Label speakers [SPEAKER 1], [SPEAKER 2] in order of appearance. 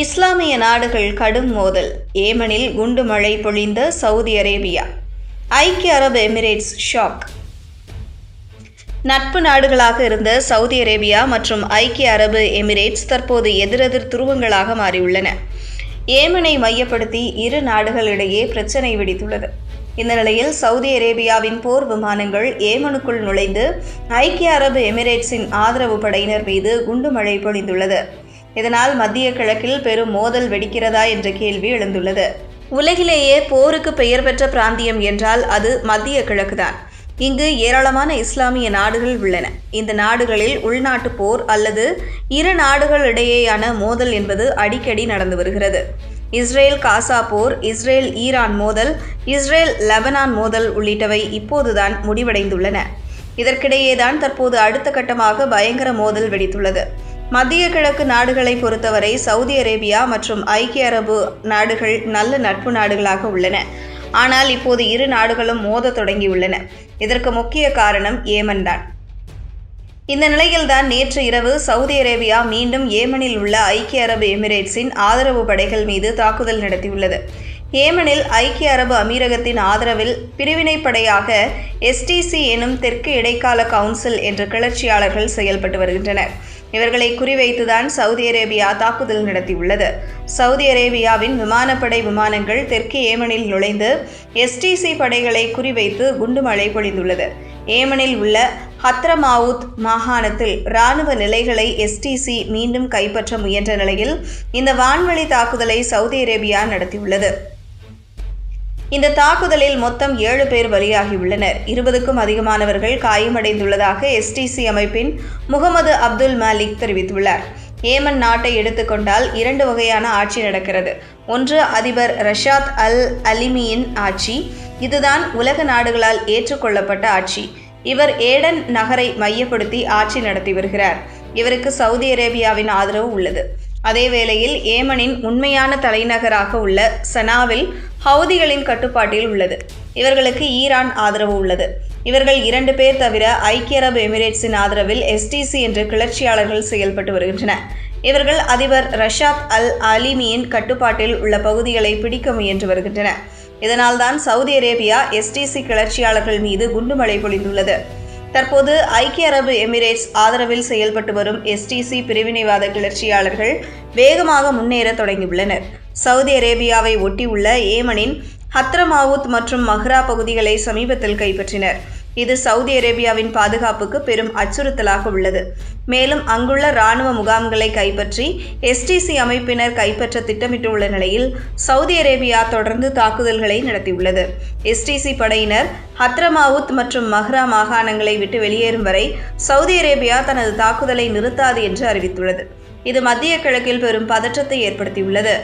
[SPEAKER 1] இஸ்லாமிய நாடுகள் கடும் மோதல். ஏமனில் குண்டு மழை பொழிந்த சவுதி அரேபியா. ஐக்கிய அரபு எமிரேட்ஸ் ஷாக். நட்பு நாடுகளாக இருந்த சவுதி அரேபியா மற்றும் ஐக்கிய அரபு எமிரேட்ஸ் தற்போது எதிரெதிர் துருவங்களாக மாறியுள்ளன. ஏமனை மையப்படுத்தி இரு நாடுகளிடையே பிரச்சினை வெடித்துள்ளது. இந்த நிலையில் சவுதி அரேபியாவின் போர் விமானங்கள் ஏமனுக்குள் நுழைந்து ஐக்கிய அரபு எமிரேட்ஸின் ஆதரவு படையினர் மீது குண்டுமழை பொழிந்துள்ளது. இதனால் மத்திய கிழக்கில் பெரும் மோதல் வெடிக்கிறதா என்ற கேள்வி எழுந்துள்ளது. உலகிலேயே போருக்கு பெயர் பெற்ற பிராந்தியம் என்றால் அது மத்திய கிழக்குதான். இங்கு ஏராளமான இஸ்லாமிய நாடுகள் உள்ளன. இந்த நாடுகளில் உள்நாட்டு போர் அல்லது இரு நாடுகளிடையேயான மோதல் என்பது அடிக்கடி நடந்து வருகிறது. இஸ்ரேல் காசா போர் இஸ்ரேல் ஈரான் மோதல் இஸ்ரேல் லெபனான் மோதல் உள்ளிட்டவை இப்போதுதான் முடிவடைந்துள்ளன. இதற்கிடையேதான் தற்போது அடுத்த கட்டமாக பயங்கர மோதல் வெடித்துள்ளது. மத்திய கிழக்கு நாடுகளை பொறுத்தவரை சவுதி அரேபியா மற்றும் ஐக்கிய அரபு நாடுகள் நல்ல நட்பு நாடுகளாக உள்ளன. ஆனால் இப்போது இரு நாடுகளும் மோத தொடங்கியுள்ளன. இதற்கு முக்கிய காரணம் ஏமன் தான். இந்த நிலையில்தான் நேற்று இரவு சவுதி அரேபியா மீண்டும் ஏமனில் உள்ள ஐக்கிய அரபு எமிரேட்ஸின் ஆதரவு படைகள் மீது தாக்குதல் நடத்தியுள்ளது. ஏமனில் ஐக்கிய அரபு அமீரகத்தின் ஆதரவில் பிரிவினைப்படையாக எஸ்டிசி எனும் தெற்கு இடைக்கால கவுன்சில் என்ற கிளர்ச்சியாளர்கள் செயல்பட்டு வருகின்றனர். இவர்களை குறிவைத்துதான் சவுதி அரேபியா தாக்குதல் நடத்தியுள்ளது. சவுதி அரேபியாவின் விமானப்படை விமானங்கள் தெற்கு ஏமனில் நுழைந்து எஸ்டிசி படைகளை குறிவைத்து குண்டுமழை பொழிந்துள்ளது. ஏமனில் உள்ள ஹத்ரமாவுத் மாகாணத்தில் இராணுவ நிலைகளை எஸ்டிசி மீண்டும் கைப்பற்ற முயன்ற நிலையில் இந்த வான்வழி தாக்குதலை சவுதி அரேபியா நடத்தியுள்ளது. இந்த தாக்குதலில் மொத்தம் ஏழு பேர் பலியாகியுள்ளனர். இருபதுக்கும் அதிகமானவர்கள் காயமடைந்துள்ளதாக எஸ்டிசி அமைப்பின் முகமது அப்துல் மாலிக் தெரிவித்துள்ளார். ஏமன் நாட்டை எடுத்துக்கொண்டால் இரண்டு வகையான ஆட்சி நடக்கிறது. ஒன்று அதிபர் ரஷாத் அல் அலிமியின் ஆட்சி. இதுதான் உலக நாடுகளால் ஏற்றுக்கொள்ளப்பட்ட ஆட்சி. இவர் ஏடன் நகரை மையப்படுத்தி ஆட்சி நடத்தி வருகிறார். இவருக்கு சவுதி அரேபியாவின் ஆதரவு உள்ளது. அதே வேளையில் ஏமனின் உண்மையான தலைநகராக உள்ள சனாவில் ஹவுதிகளின் கட்டுப்பாட்டில் உள்ளது. இவர்களுக்கு ஈரான் ஆதரவு உள்ளது. இவர்கள் இரண்டு பேர் தவிர ஐக்கிய அரபு எமிரேட்ஸின் ஆதரவில் எஸ்டிசி என்ற கிளர்ச்சியாளர்கள் செயல்பட்டு வருகின்றன. இவர்கள் அதிபர் ரஷாத் அல் அலிமியின் கட்டுப்பாட்டில் உள்ள பகுதிகளை பிடிக்க முயன்று வருகின்றன. இதனால்தான் சவுதி அரேபியா எஸ்டிசி கிளர்ச்சியாளர்கள் மீது குண்டுமழை பொழிந்துள்ளது. தற்போது ஐக்கிய அரபு எமிரேட்ஸ் ஆதரவில் செயல்பட்டு வரும் எஸ்டிசி பிரிவினைவாத கிளர்ச்சியாளர்கள் வேகமாக முன்னேற தொடங்கியுள்ளனர். சவுதி அரேபியாவை ஒட்டியுள்ள ஏமனின் ஹத்ரமாவுத் மற்றும் மஹ்ரா பகுதிகளை சமீபத்தில் கைப்பற்றினர். இது சவுதி அரேபியாவின் பாதுகாப்புக்கு பெரும் அச்சுறுத்தலாக உள்ளது. மேலும் அங்குள்ள இராணுவ முகாம்களை கைப்பற்றி எஸ்டிசி அமைப்பினர் கைப்பற்ற திட்டமிட்டுள்ள நிலையில் சவுதி அரேபியா தொடர்ந்து தாக்குதல்களை நடத்தியுள்ளது. எஸ்டிசி படையினர் ஹத்ரமாவுத் மற்றும் மஹ்ரா மாகாணங்களை விட்டு வெளியேறும் வரை சவுதி அரேபியா தனது தாக்குதலை நிறுத்தாது என்று அறிவித்துள்ளது. இது மத்திய கிழக்கில் பெரும் பதற்றத்தை ஏற்படுத்தியுள்ளது.